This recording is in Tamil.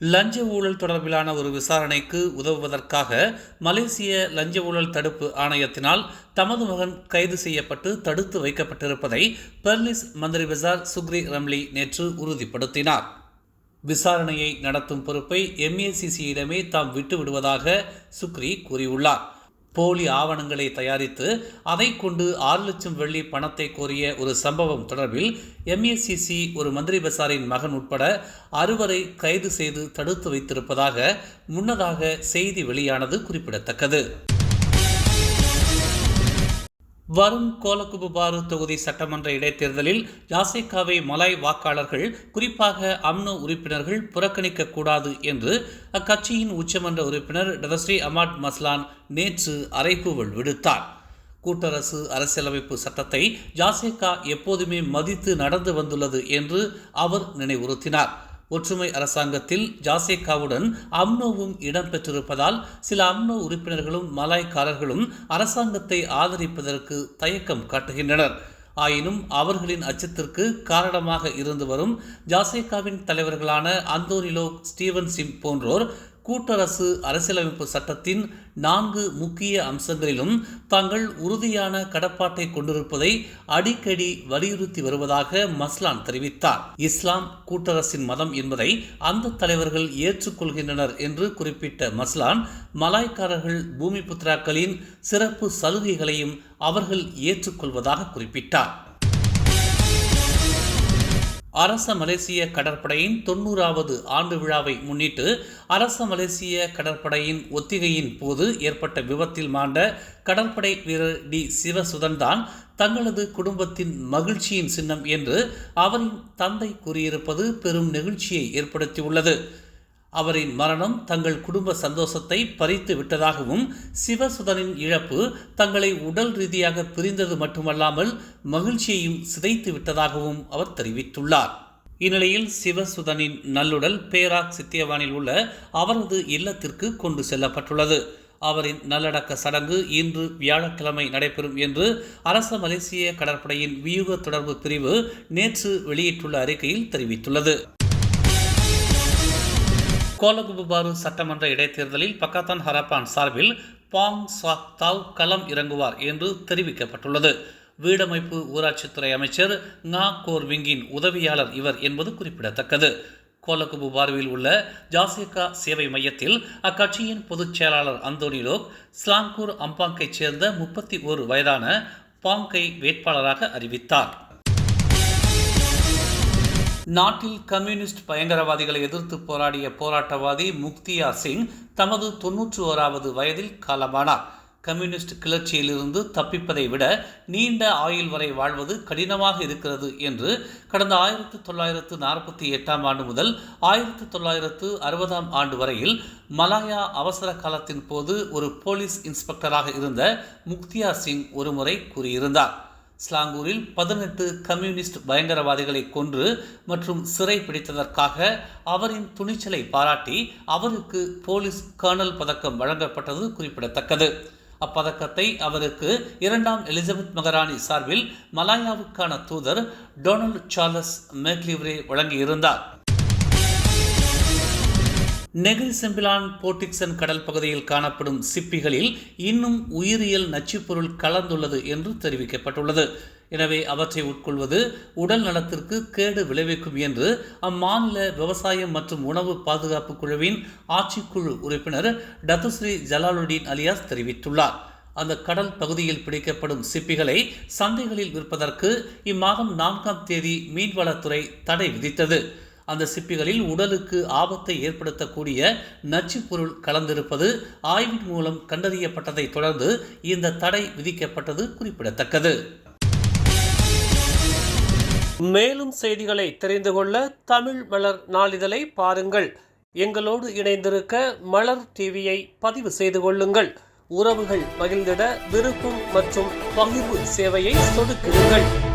லஞ்ச ஊழல் தொடர்பிலான ஒரு விசாரணைக்கு உதவுவதற்காக மலேசிய லஞ்ச ஊழல் தடுப்பு ஆணையத்தினால் தமது மகன் கைது செய்யப்பட்டு தடுத்து வைக்கப்பட்டிருப்பதை பெர்லிஸ் மந்திரி பசார் சுக்ரி ரம்லி நேற்று உறுதிப்படுத்தினார். விசாரணையை நடத்தும் பொறுப்பை எம்ஏசிசியிடமே தாம் விட்டு விடுவதாக சுக்ரி கூறியுள்ளார். போலி ஆவணங்களை தயாரித்து அதை கொண்டு ஆறு லட்சம் வெள்ளி பணத்தை கோரிய ஒரு சம்பவம் தொடர்பில் எம்ஏசிசி ஒரு மந்திரி பசாரின் மகன் உட்பட அறுவரை கைது செய்து தடுத்து வைத்திருப்பதாக முன்னதாக செய்தி வெளியானது குறிப்பிடத்தக்கது. வரும் கோலகுபுபாரு தொகுதி சட்டமன்ற இடைத்தேர்தலில் யாசேகாவை மலாய் வாக்காளர்கள் குறிப்பாக அம்னோ உறுப்பினர்கள் புறக்கணிக்க கூடாது என்று அக்கட்சியின் உச்சமன்ற உறுப்பினர் டதஸ்ரீ அமாட் மஸ்லான் நேற்று அறைகூவல் விடுத்தார். கூட்டரசு அரசியலமைப்பு சட்டத்தை ஜாசேகா எப்போதுமே மதித்து நடந்து வந்துள்ளது என்று அவர் நினைவுறுத்தினார். ஒற்றுமை அரசாங்கத்தில் ஜாசேகாவுடன் அம்னோவும் இடம்பெற்றிருப்பதால் சில அம்னோ உறுப்பினர்களும் மலாய்க்காரர்களும் அரசாங்கத்தை ஆதரிப்பதற்கு தயக்கம் காட்டுகின்றனர். ஆயினும் அவர்களின் அச்சத்திற்கு காரணமாக இருந்து வரும் ஜாசேகாவின் தலைவர்களான அந்தோனிலோ ஸ்டீவன் சிம் போன்றோர் கூட்டரசு அரசியலமைப்பு சட்டத்தின் நான்கு முக்கிய அம்சங்களிலும் தாங்கள் உறுதியான கடப்பாட்டை கொண்டிருப்பதை அடிக்கடி வலியுறுத்தி வருவதாக மஸ்லான் தெரிவித்தார். இஸ்லாம் கூட்டரசின் மதம் என்பதை அந்த தலைவர்கள் ஏற்றுக்கொள்கின்றனர் என்று குறிப்பிட்ட மஸ்லான் மலாய்க்காரர்கள் பூமி புத்ராக்களின் சிறப்பு சலுகைகளையும் அவர்கள் ஏற்றுக்கொள்வதாக குறிப்பிட்டார். அரச மலேசிய கடற்படையின் தொண்ணூறாவது ஆண்டு விழாவை முன்னிட்டு அரச மலேசிய கடற்படையின் ஒத்திகையின் போது ஏற்பட்ட விபத்தில் மாண்ட கடற்படை வீரர் டி சிவசுதன் தான் தங்களது குடும்பத்தின் மகிழ்ச்சியின் சின்னம் என்று அவரின் தந்தை கூறியிருப்பது பெரும் நெகிழ்ச்சியை ஏற்படுத்தியுள்ளது. அவரின் மரணம் தங்கள் குடும்ப சந்தோஷத்தை பறித்து விட்டதாகவும் சிவசுதனின் இழப்பு தங்களை உடல் ரீதியாக பிரிந்தது மட்டுமல்லாமல் மகிழ்ச்சியையும் சிதைத்து விட்டதாகவும் அவர் தெரிவித்துள்ளார். இந்நிலையில் சிவசுதனின் நல்லுடல் பேராக் சித்தியவானில் உள்ள அவரது இல்லத்திற்கு கொண்டு செல்லப்பட்டுள்ளது. அவரின் நல்லடக்க சடங்கு இன்று வியாழக்கிழமை நடைபெறும் என்று அரச மலேசிய கடற்படையின் வியூக தொடர்பு பிரிவு நேற்று வெளியிட்டுள்ள அறிக்கையில் தெரிவித்துள்ளது. கோலகுபாரு சட்டமன்ற இடைத்தேர்தலில் பக்காத்தான் ஹரப்பான் சார்பில் பாங் சாக் தாவ் களம் இறங்குவார் என்று தெரிவிக்கப்பட்டுள்ளது. வீடமைப்பு ஊராட்சித்துறை அமைச்சர் ngா கோர்விங்கின் உதவியாளர் இவர் என்பது குறிப்பிடத்தக்கது. கோலகுபுபாருவில் உள்ள ஜாசிகா சேவை மையத்தில் அக்கட்சியின் பொதுச் செயலாளர் அந்தோனிலோக் ஸ்லாங்கூர் அம்பாங்கைச் சேர்ந்த முப்பத்தி ஒரு வயதான பாங்கை வேட்பாளராக அறிவித்தார். நாட்டில் கம்யூனிஸ்ட் பயங்கரவாதிகளை எதிர்த்து போராடிய போராட்டவாதி முக்தியா சிங் தமது தொன்னூற்று ஓராவது வயதில் காலமானார். கம்யூனிஸ்ட் கிளர்ச்சியிலிருந்து தப்பிப்பதை விட நீண்ட ஆயுள் வரை வாழ்வது கடினமாக இருக்கிறது என்று கடந்த ஆயிரத்து தொள்ளாயிரத்து நாற்பத்தி எட்டாம் ஆண்டு முதல் ஆயிரத்து தொள்ளாயிரத்து அறுபதாம் ஆண்டு வரையில் மலாயா அவசர காலத்தின் போது ஒரு போலீஸ் இன்ஸ்பெக்டராக இருந்த முக்தியா சிங் ஒருமுறை கூறியிருந்தார். ஸ்லாங்கூரில் பதினெட்டு கம்யூனிஸ்ட் பயங்கரவாதிகளை கொன்று மற்றும் சிறை பிடித்ததற்காக அவரின் துணிச்சலை பாராட்டி அவருக்கு போலீஸ் கர்னல் பதக்கம் வழங்கப்பட்டது குறிப்பிடத்தக்கது. அப்பதக்கத்தை அவருக்கு இரண்டாம் எலிசபெத் மகாராணி சார்பில் மலாயாவுக்கான தூதர் டொனால்ட் சார்லஸ் மேக்லிவரே வழங்கியிருந்தார். நெகிரி செம்பிலான் போர்டிக்சன் கடல் பகுதியில் காணப்படும் சிப்பிகளில் இன்னும் உயிரியல் நச்சுப்பொருள் கலந்துள்ளது என்று தெரிவிக்கப்பட்டுள்ளது. எனவே அவற்றை உட்கொள்வது உடல் நலத்திற்கு கேடு விளைவிக்கும் என்று அம்மாநில விவசாயம் மற்றும் உணவு பாதுகாப்பு குழுவின் ஆட்சிக்குழு உறுப்பினர் டத்துஸ்ரீ ஜலாலுடீன் அலியாஸ் தெரிவித்துள்ளார். அந்த கடல் பகுதியில் பிடிக்கப்படும் சிப்பிகளை சந்தைகளில் விற்பதற்கு இம்மாதம் நான்காம் தேதி மீன்வளத்துறை தடை விதித்தது. அந்த சிப்பிகளில் உடலுக்கு ஆபத்தை ஏற்படுத்தக்கூடிய நச்சுப் பொருள் கலந்திருப்பது ஆய்வின் மூலம் கண்டறியப்பட்டதை தொடர்ந்து இந்த தடை விதிக்கப்பட்டது குறிப்பிடத்தக்கது. மேலும் செய்திகளை தெரிந்து கொள்ள தமிழ் மலர் நாளிதழை பாருங்கள். எங்களோடு இணைந்திருக்க மலர் டிவியை பதிவு செய்து கொள்ளுங்கள். உறவுகள் மகிழ்ந்திட விருப்பம் மற்றும் பகிர்வு சேவையை சொடுக்குங்கள்.